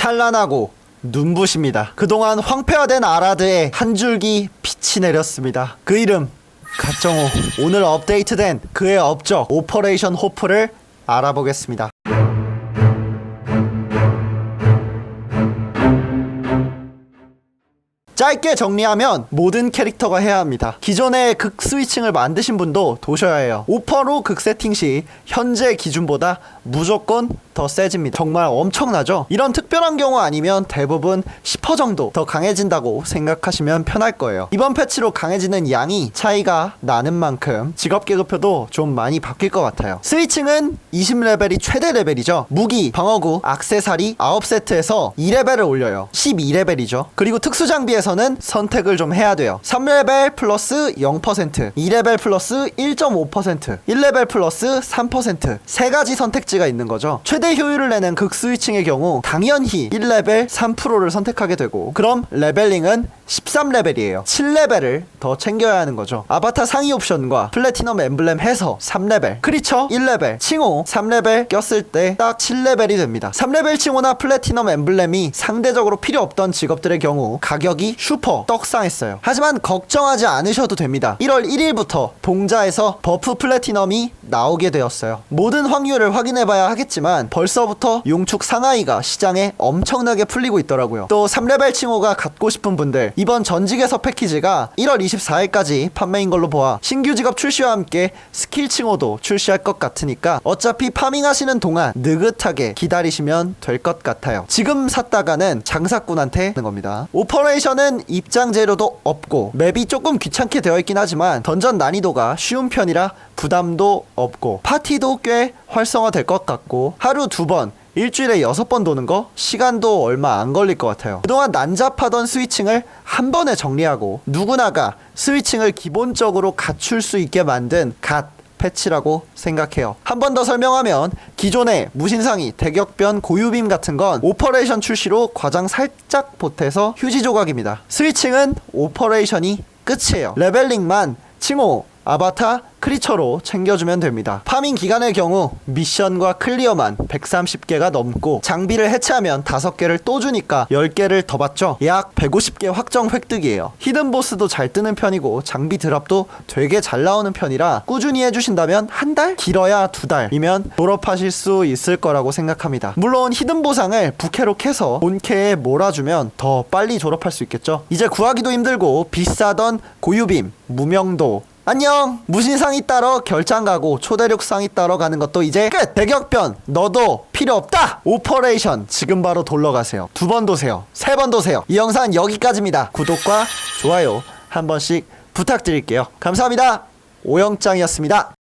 찬란하고 눈부십니다. 그동안 황폐화된 아라드에 한 줄기 빛이 내렸습니다. 그 이름 가정호. 오늘 업데이트된 그의 업적 오퍼레이션 호프를 알아보겠습니다. 짧게 정리하면 모든 캐릭터가 해야 합니다. 기존에 극 스위칭을 만드신 분도 도셔야 해요. 오퍼로 극 세팅 시 현재 기준보다 무조건 더 세집니다. 정말 엄청나죠? 이런 특별한 경우 아니면 대부분 10% 정도 더 강해진다고 생각하시면 편할 거예요. 이번 패치로 강해지는 양이 차이가 나는 만큼 직업 계급표도 좀 많이 바뀔 것 같아요. 스위칭은 20레벨이 최대 레벨이죠. 무기, 방어구, 악세사리 9세트에서 2레벨을 올려요. 12레벨이죠. 그리고 특수 장비에서 는 선택을 좀 해야 돼요. 3레벨 플러스 0%, 2레벨 플러스 1.5%, 1레벨 플러스 3%. 세 가지 선택지가 있는 거죠. 최대 효율을 내는 극 스위칭의 경우 당연히 1레벨 3%를 선택하게 되고 그럼 레벨링은 13레벨이에요. 7레벨을 더 챙겨야 하는 거죠. 아바타 상위 옵션과 플래티넘 엠블렘 해서 3레벨, 크리처 1레벨, 칭호 3레벨 꼈을 때 딱 7레벨이 됩니다. 3레벨 칭호나 플래티넘 엠블렘이 상대적으로 필요 없던 직업들의 경우 가격이 슈퍼 떡상했어요. 하지만 걱정하지 않으셔도 됩니다. 1월 1일부터 동자에서 버프 플래티넘이 나오게 되었어요. 모든 확률을 확인해봐야 하겠지만 벌써부터 용축 상하이가 시장에 엄청나게 풀리고 있더라고요. 또 3레벨 칭호가 갖고 싶은 분들 이번 전직에서 패키지가 1월 24일까지 판매인 걸로 보아 신규 직업 출시와 함께 스킬 칭호도 출시할 것 같으니까 어차피 파밍하시는 동안 느긋하게 기다리시면 될 것 같아요. 지금 샀다가는 장사꾼한테 하는 겁니다. 오퍼레이션 은 입장 재료도 없고 맵이 조금 귀찮게 되어 있긴 하지만 던전 난이도가 쉬운 편이라 부담도 없고 파티도 꽤 활성화될 것 같고 하루 두번 일주일에 여섯 번 도는 거 시간도 얼마 안 걸릴 것 같아요. 그동안 난잡하던 스위칭을 한 번에 정리하고 누구나가 스위칭을 기본적으로 갖출 수 있게 만든 갓 패치라고 생각해요. 한 번 더 설명하면 기존의 무신상이 대격변 고유빔 같은 건 오퍼레이션 출시로 과장 살짝 보태서 휴지 조각입니다. 스위칭은 오퍼레이션이 끝이에요. 레벨링만 칭호, 아바타, 크리처로 챙겨주면 됩니다. 파밍 기간의 경우 미션과 클리어만 130개가 넘고 장비를 해체하면 5개를 또 주니까 10개를 더 받죠. 약 150개 확정 획득이에요. 히든 보스도 잘 뜨는 편이고 장비 드랍도 되게 잘 나오는 편이라 꾸준히 해주신다면 한 달? 길어야 두 달이면 졸업하실 수 있을 거라고 생각합니다. 물론 히든 보상을 부캐로 캐서 본캐에 몰아주면 더 빨리 졸업할 수 있겠죠. 이제 구하기도 힘들고 비싸던 고유빔, 무명도 안녕. 무신상이 따러 결장 가고 초대륙상이 따러 가는 것도 이제 끝. 대격변. 너도 필요 없다. 오퍼레이션. 지금 바로 돌러 가세요. 두 번 도세요. 세 번 도세요. 이 영상 여기까지입니다. 구독과 좋아요 한 번씩 부탁드릴게요. 감사합니다. 오영짱이었습니다